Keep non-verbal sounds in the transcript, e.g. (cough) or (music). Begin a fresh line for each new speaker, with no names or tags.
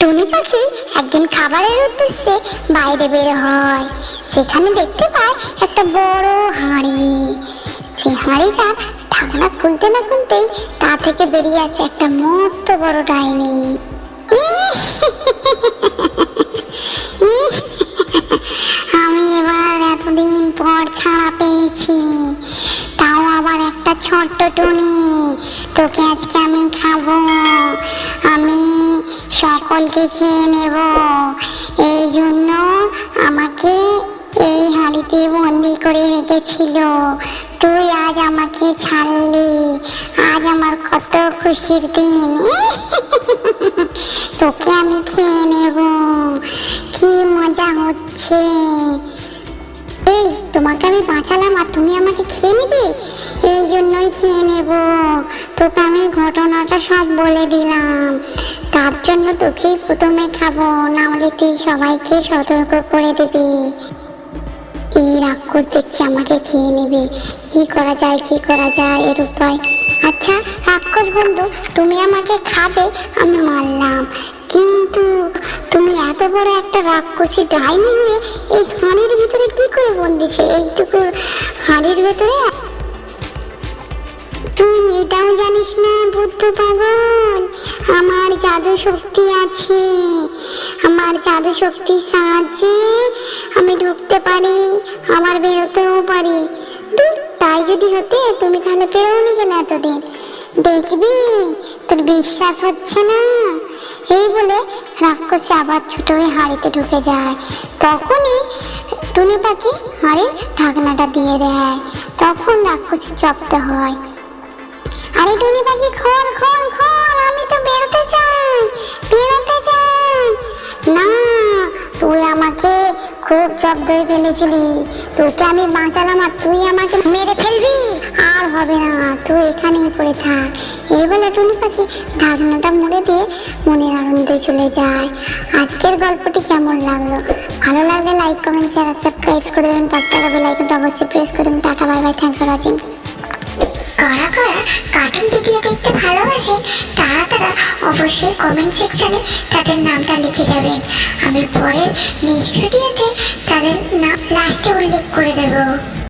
টুনি পাখি একদিন খাবারের উদ্দেশ্যে বাইরে বের হয়। সেখানে দেখতে পায় একটা বড় হাঁড়ি। সেই হাঁড়িটা ঢাকনা খুলতে না খুলতেই তা থেকে বেরিয়ে আসে একটা মস্ত বড় ডাইনি। আমি এবার এতদিন পর ছাড়া পেয়েছি। তাও আবার একটা ছোট্ট টুনি। তোকে আজকে আমি খাব। সকলকে খেয়ে নেব। এই জন্য আমাকে এই হাঁড়িতে বন্দি করে রেখেছিল। তুই আজ আমাকে ছাড়লি। আজ আমার কত খুশির দিন। (laughs) তোকে আমি খেয়ে নেব। কি মজা হচ্ছে। এই, তোমাকে আমি বাঁচালাম আর তুমি আমাকে খেয়ে নেবে? এই জন্যই খেয়ে নেব। তোকে আমি ঘটনাটা সব বলে দিলাম। তার জন্য তোকেই প্রথমে খাব, না হলে তুই সবাইকে সতর্ক করে দেবে। এই রাক্ষস দেখছি আমাকে খেয়ে নেবে। কি করা যায়, কি করা যায়, এর উপায়? আচ্ছা রাক্ষস বন্ধু, তুমি আমাকে খাবে, আমি মারলাম। কিন্তু তুমি এত বড় একটা রাক্ষসী ডাইনি এই হাঁড়ির ভিতরে কি করে বন্দিছে? এইটুকু হাঁড়ির ভেতরে তুই এটাও জানিস না, বুদ্ধ পাগল? আমার জাদু শক্তি আছে। আমার জাদু শক্তির সাহায্যে আমি ঢুকতে পারি আবার বেরোতেও পারি। তাই যদি হতে, তুমি তাহলে বেরোনি কেন এতদিন। দেখবি, তোর বিশ্বাস হচ্ছে না। এই বলে রাক্ষসী আবার ছোট হয়ে হাঁড়িতে ঢুকে যায়। তখনই টুনি পাখি হাঁড়ির ঢাকনাটা দিয়ে দেয়। তখন রাক্ষসী জব্দ হয়। আরে টুনি পাখি, খোল খোল খোল, আমি তো বেরোতে চাই বেরোতে চাই। না, তুই আমাকে খুব জব্দ হয়ে ফেলেছিলি। তোকে আমি বাঁচালাম আর তুই আমাকে মেরে ফেলবি। আর হবে না, তুই এখানেই পড়ে থাক। এই বলে টুনি পাখি ঢাকনাটা মুড়ে দিয়ে মনের আনন্দে চলে যায়। আজকের গল্পটি কেমন লাগল? ভালো লাগলে লাইক কমেন্ট শেয়ার সাবস্ক্রাইব করে দেবেন। পাঁচ টাকা বেল আইকনটা অবশ্যই প্রেস করে দেবেন। Tata bye bye thanks for watching কারা কারা কার্টুন ভিডিও দেখতে ভালোবাসেন তারা তারা অবশ্যই কমেন্ট সেকশনে তাদের নামটা লিখে যাবেন। আমি পরের নেক্সট ভিডিওতে তাদের নাম লাস্টে উল্লেখ করে দেবো।